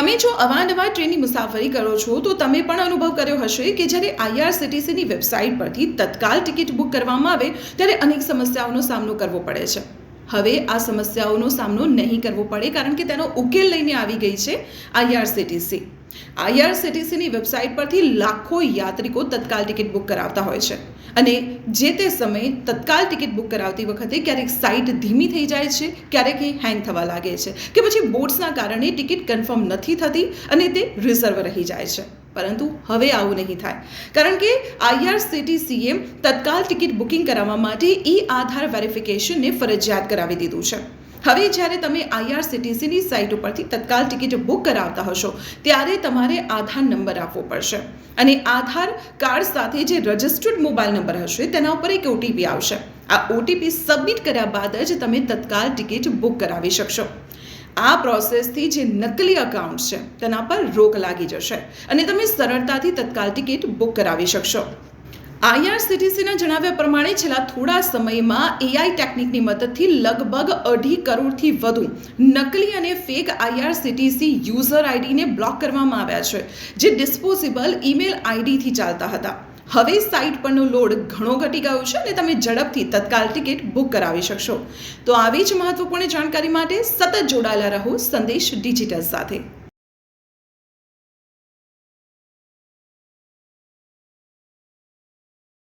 તમે જો અવારનવાર ટ્રેનની મુસાફરી કરો છો, તો તમે પણ અનુભવ કર્યો હશે કે જ્યારે આઈઆરસીટીસીની વેબસાઇટ પરથી તત્કાલ ટિકિટ બુક કરવામાં આવે, ત્યારે અનેક સમસ્યાઓનો સામનો કરવો પડે છે. હવે આ સમસ્યાઓનો સામનો નહીં કરવો પડે કારણ કે તેનો ઉકેલ લઈને આવી ગઈ છે આઈઆરસીટીસી. આઈઆરસીટીસીની વેબસાઇટ પરથી લાખો યાત્રિકો તત્કાલ ટિકિટ બુક કરાવતા હોય છે અને જે તે સમયે તત્કાલ ટિકિટ બુક કરાવતી વખતે ક્યારેક સાઇટ ધીમી થઈ જાય છે, ક્યારેક એ હેંગ થવા લાગે છે કે પછી બોટ્સના કારણે ટિકિટ કન્ફર્મ નથી થતી અને તે રિઝર્વ રહી જાય છે. પરંતુ હવે આવું નહીં થાય. કારણ કે આઈઆરસીટીસીએ તત્કાલ ટિકિટ બુકિંગ કરાવવા માટે ઈ આધાર વેરિફિકેશનને ફરજિયાત કરાવી દીધું છે. હવે જ્યારે તમે આઈઆરસીટીસીની સાઇટ ઉપરથી તત્કાલ ટિકિટ બુક કરાવતા હશો, ત્યારે તમારે આધાર નંબર આપવો પડશે. અને આધાર કાર્ડ સાથે જે રજિસ્ટર્ડ મોબાઈલ નંબર હશે, તેના ઉપર એક ઓટીપી આવશે. આ ઓટીપી સબમિટ કર્યા બાદ જ તમે તત્કાલ ટિકિટ બુક કરાવી શકશો. આ પ્રોસેસથી જે નકલી અકાઉન્ટ છે, તેના પર રોક લાગી જશે અને તમે સરળતાથી તત્કાલ ટિકિટ બુક કરાવી શકશો. આઈઆરસીટીસીના જણાવ્યા પ્રમાણે છેલ્લા થોડા સમયમાં એઆઈ ટેકનિકની મદદથી લગભગ અઢી કરોડથી વધુ નકલી અને ફેક આઈઆરસીટીસી યુઝર આઈડીને બ્લોક કરવામાં આવ્યા છે, જે ડિસ્પોઝેબલ ઈમેલ આઈડીથી ચાલતા હતા. હવે સાઇટ પરનો લોડ ઘણો ઘટી ગયો છે અને તમે ઝડપથી તત્કાલ ટિકિટ બુક કરાવી શકશો. તો આવી જ મહત્વપૂર્ણ જાણકારી માટે સતત જોડાયેલા રહો સંદેશ ડિજિટલ સાથે.